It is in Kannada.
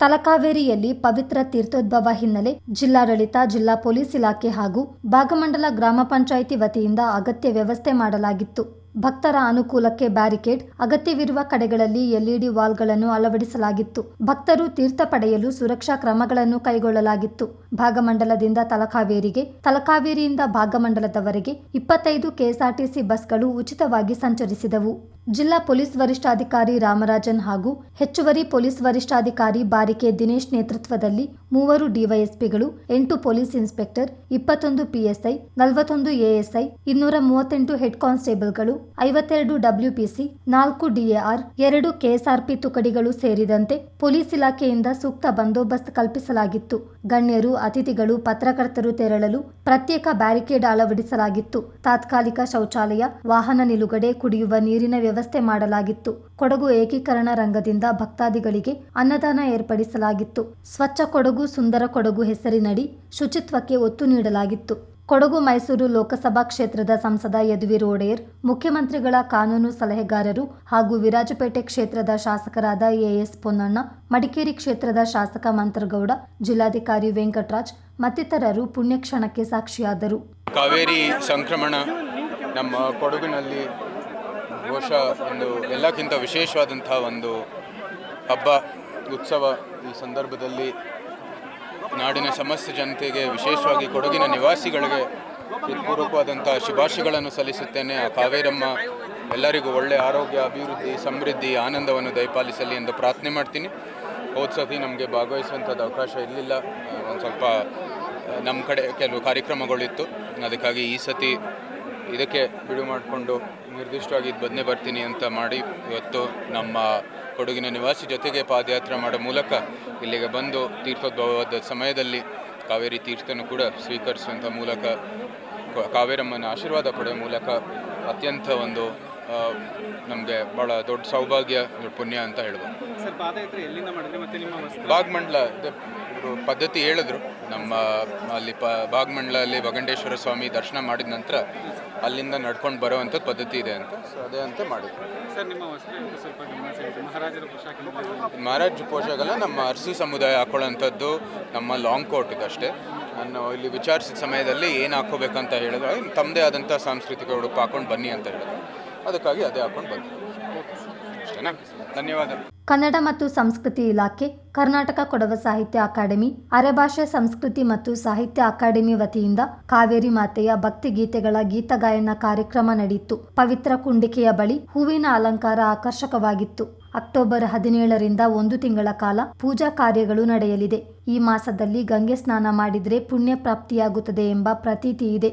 ತಲಕಾವೇರಿಯಲ್ಲಿ ಪವಿತ್ರ ತೀರ್ಥೋದ್ಭವ ಹಿನ್ನೆಲೆ ಜಿಲ್ಲಾಡಳಿತ, ಜಿಲ್ಲಾ ಪೊಲೀಸ್ ಇಲಾಖೆ ಹಾಗೂ ಭಾಗಮಂಡಲ ಗ್ರಾಮ ಪಂಚಾಯಿತಿ ವತಿಯಿಂದ ಅಗತ್ಯ ವ್ಯವಸ್ಥೆ ಮಾಡಲಾಗಿತ್ತು. ಭಕ್ತರ ಅನುಕೂಲಕ್ಕೆ ಬ್ಯಾರಿಕೇಡ್, ಅಗತ್ಯವಿರುವ ಕಡೆಗಳಲ್ಲಿ ಎಲ್ಇಡಿ ವಾಲ್ಗಳನ್ನು ಅಳವಡಿಸಲಾಗಿತ್ತು. ಭಕ್ತರು ತೀರ್ಥ ಪಡೆಯಲು ಸುರಕ್ಷಾ ಕ್ರಮಗಳನ್ನು ಕೈಗೊಳ್ಳಲಾಗಿತ್ತು. ಭಾಗಮಂಡಲದಿಂದ ತಲಕಾವೇರಿಗೆ, ತಲಕಾವೇರಿಯಿಂದ ಭಾಗಮಂಡಲದವರೆಗೆ ಇಪ್ಪತ್ತೈದು ಕೆಎಸ್ಆರ್ಟಿಸಿ ಬಸ್ಗಳು ಉಚಿತವಾಗಿ ಸಂಚರಿಸಿದವು. ಜಿಲ್ಲಾ ಪೊಲೀಸ್ ವರಿಷ್ಠಾಧಿಕಾರಿ ರಾಮರಾಜನ್ ಹಾಗೂ ಹೆಚ್ಚುವರಿ ಪೊಲೀಸ್ ವರಿಷ್ಠಾಧಿಕಾರಿ ಬಾರಿಕೆ ದಿನೇಶ್ ನೇತೃತ್ವದಲ್ಲಿ ಮೂವರು ಡಿವೈಎಸ್ಪಿಗಳು, ಎಂಟು ಪೊಲೀಸ್ ಇನ್ಸ್ಪೆಕ್ಟರ್, ಇಪ್ಪತ್ತೊಂದು ಪಿಎಸ್ಐ, ನಲವತ್ತೊಂದು ಎಎಸ್ಐ, ಇನ್ನೂರ ಮೂವತ್ತೆಂಟು ಹೆಡ್ ಕಾನ್ಸ್ಟೇಬಲ್ಗಳು, ಐವತ್ತೆರಡು ಡಬ್ಲ್ಯೂಪಿಸಿ ನಾಲ್ಕು ಡಿಎಆರ್ ಎರಡು ಕೆಎಸ್ಆರ್ಪಿ ತುಕಡಿಗಳು ಸೇರಿದಂತೆ ಪೊಲೀಸ್ ಇಲಾಖೆಯಿಂದ ಸೂಕ್ತ ಬಂದೋಬಸ್ತ್ ಕಲ್ಪಿಸಲಾಗಿತ್ತು. ಗಣ್ಯರು, ಅತಿಥಿಗಳು, ಪತ್ರಕರ್ತರು ತೆರಳಲು ಪ್ರತ್ಯೇಕ ಬ್ಯಾರಿಕೇಡ್ ಅಳವಡಿಸಲಾಗಿತ್ತು. ತಾತ್ಕಾಲಿಕ ಶೌಚಾಲಯ, ವಾಹನ ನಿಲುಗಡೆ ಕುಡಿಯುವ ನೀರಿನ ವ್ಯವಸ್ಥೆ ಮಾಡಲಾಗಿತ್ತು. ಕೊಡಗು ಏಕೀಕರಣ ರಂಗದಿಂದ ಭಕ್ತಾದಿಗಳಿಗೆ ಅನ್ನದಾನ ಏರ್ಪಡಿಸಲಾಗಿತ್ತು. ಸ್ವಚ್ಛ ಕೊಡಗು, ಸುಂದರ ಕೊಡಗು ಹೆಸರಿನಡಿ ಶುಚಿತ್ವಕ್ಕೆ ಒತ್ತು ನೀಡಲಾಗಿತ್ತು. ಕೊಡಗು ಮೈಸೂರು ಲೋಕಸಭಾ ಕ್ಷೇತ್ರದ ಸಂಸದ ಯದುವೀರ್ ಒಡೆಯರ್, ಮುಖ್ಯಮಂತ್ರಿಗಳ ಕಾನೂನು ಸಲಹೆಗಾರರು ಹಾಗೂ ವಿರಾಜಪೇಟೆ ಕ್ಷೇತ್ರದ ಶಾಸಕರಾದ ಎಎಸ್ ಪೊನ್ನಣ್ಣ, ಮಡಿಕೇರಿ ಕ್ಷೇತ್ರದ ಶಾಸಕ ಮಂತ್ರಗೌಡ, ಜಿಲ್ಲಾಧಿಕಾರಿ ವೆಂಕಟರಾಜ್ ಮತ್ತಿತರರು ಪುಣ್ಯಕ್ಷಣಕ್ಕೆ ಸಾಕ್ಷಿಯಾದರು. ಕಾವೇರಿ ಸಂಕ್ರಮಣ ನಮ್ಮ ಕೊಡಗಿನಲ್ಲಿ ಬಹುಶಃ ಒಂದು ಎಲ್ಲಕ್ಕಿಂತ ವಿಶೇಷವಾದಂಥ ಒಂದು ಹಬ್ಬ, ಉತ್ಸವ ಈ ಸಂದರ್ಭದಲ್ಲಿ. ನಾಡಿನ ಸಮಸ್ತ ಜನತೆಗೆ ವಿಶೇಷವಾಗಿ ಕೊಡಗಿನ ನಿವಾಸಿಗಳಿಗೆ ಹೃತ್ಪೂರ್ವಕವಾದಂಥ ಶುಭಾಶಯಗಳನ್ನು ಸಲ್ಲಿಸುತ್ತೇನೆ. ಆ ಕಾವೇರಮ್ಮ ಎಲ್ಲರಿಗೂ ಒಳ್ಳೆಯ ಆರೋಗ್ಯ, ಅಭಿವೃದ್ಧಿ, ಸಮೃದ್ಧಿ, ಆನಂದವನ್ನು ದಯಪಾಲಿಸಲಿ ಎಂದು ಪ್ರಾರ್ಥನೆ ಮಾಡ್ತೀನಿ. ಹೋದ ಸತಿ ನಮಗೆ ಭಾಗವಹಿಸುವಂಥದ್ದು ಅವಕಾಶ ಇರಲಿಲ್ಲ. ಒಂದು ಸ್ವಲ್ಪ ನಮ್ಮ ಕಡೆ ಕೆಲವು ಕಾರ್ಯಕ್ರಮಗಳಿತ್ತು. ಅದಕ್ಕಾಗಿ ಈ ಸತಿ ಇದಕ್ಕೆ ಬಿಡು ಮಾಡಿಕೊಂಡು ನಿರ್ದಿಷ್ಟವಾಗಿ ಇದು ಬದನೆ ಬರ್ತೀನಿ ಅಂತ ಮಾಡಿ ಇವತ್ತು ನಮ್ಮ ಕೊಡಗಿನ ನಿವಾಸಿ ಜೊತೆಗೆ ಪಾದಯಾತ್ರೆ ಮಾಡೋ ಮೂಲಕ ಇಲ್ಲಿಗೆ ಬಂದು ತೀರ್ಥೋದ್ಭವದ ಸಮಯದಲ್ಲಿ ಕಾವೇರಿ ತೀರ್ಥನ ಕೂಡ ಸ್ವೀಕರಿಸುವಂಥ ಮೂಲಕ ಕಾವೇರಮ್ಮನ ಆಶೀರ್ವಾದ ಪಡೆಯೋ ಮೂಲಕ ಅತ್ಯಂತ ಒಂದು ನಮಗೆ ಭಾಳ ದೊಡ್ಡ ಸೌಭಾಗ್ಯ ಪುಣ್ಯ ಅಂತ ಹೇಳ್ಬೋದು. ಇದೆ ಪದ್ಧತಿ ಹೇಳಿದ್ರು. ನಮ್ಮ ಅಲ್ಲಿ ಪ ಭಾಗಮಂಡಲಲ್ಲಿ ಭಗಂಡೇಶ್ವರ ಸ್ವಾಮಿ ದರ್ಶನ ಮಾಡಿದ ನಂತರ ಅಲ್ಲಿಂದ ನಡ್ಕೊಂಡು ಬರೋವಂಥದ್ದು ಪದ್ಧತಿ ಇದೆ ಅಂತ. ಸೊ ಅದೇ ಅಂತ ಮಾಡಿದ್ರು. ಮಹಾರಾಜ ನಿಮ್ಮ ವಸ್ತ್ರ ಸ್ವಲ್ಪ ಗಮನ ಸೆಳೆಯಿತು ಮಹಾರಾಜರ ಪೋಷಾಕ ಅಂತ ಮಹಾರಾಜ್ ಪೋಷಾಗಲ್ಲ ನಮ್ಮ ಅರ್ಸಿ ಸಮುದಾಯ ಹಾಕೊಳ್ಳೋಂಥದ್ದು ನಮ್ಮ ಲಾಂಗ್ ಕೋಟ್ ಇದಷ್ಟೇ ನಾನು ಇಲ್ಲಿ ವಿಚಾರಿಸಿದ ಸಮಯದಲ್ಲಿ ಏನು ಹಾಕೋಬೇಕಂತ ಹೇಳಿದ್ರೆ. ತಮ್ಮದೇ ಆದಂಥ ಸಾಂಸ್ಕೃತಿಕ ಉಡುಪು ಹಾಕೊಂಡು ಬನ್ನಿ ಅಂತ ಹೇಳಿದ್ರು. ಅದಕ್ಕಾಗಿ ಅದೇ ಹಾಕೊಂಡು ಬಂದೆ ಧನ್ಯವಾದ ಕನ್ನಡ ಮತ್ತು ಸಂಸ್ಕೃತಿ ಇಲಾಖೆ, ಕರ್ನಾಟಕ ಕೊಡವ ಸಾಹಿತ್ಯ ಅಕಾಡೆಮಿ ಅರೆಭಾಷೆ ಸಂಸ್ಕೃತಿ ಮತ್ತು ಸಾಹಿತ್ಯ ಅಕಾಡೆಮಿ ವತಿಯಿಂದ ಕಾವೇರಿ ಮಾತೆಯ ಭಕ್ತಿ ಗೀತೆಗಳ ಗೀತಗಾಯನ ಕಾರ್ಯಕ್ರಮ ನಡೆಯಿತು. ಪವಿತ್ರ ಕುಂಡಿಕೆಯ ಬಳಿ ಹೂವಿನ ಅಲಂಕಾರ ಆಕರ್ಷಕವಾಗಿತ್ತು. ಅಕ್ಟೋಬರ್ ಹದಿನೇಳರಿಂದ ಒಂದು ತಿಂಗಳ ಕಾಲ ಪೂಜಾ ಕಾರ್ಯಗಳು ನಡೆಯಲಿದೆ. ಈ ಮಾಸದಲ್ಲಿ ಗಂಗೆ ಸ್ನಾನ ಮಾಡಿದರೆ ಪುಣ್ಯ ಪ್ರಾಪ್ತಿಯಾಗುತ್ತದೆ ಎಂಬ ಪ್ರತೀತಿ ಇದೆ.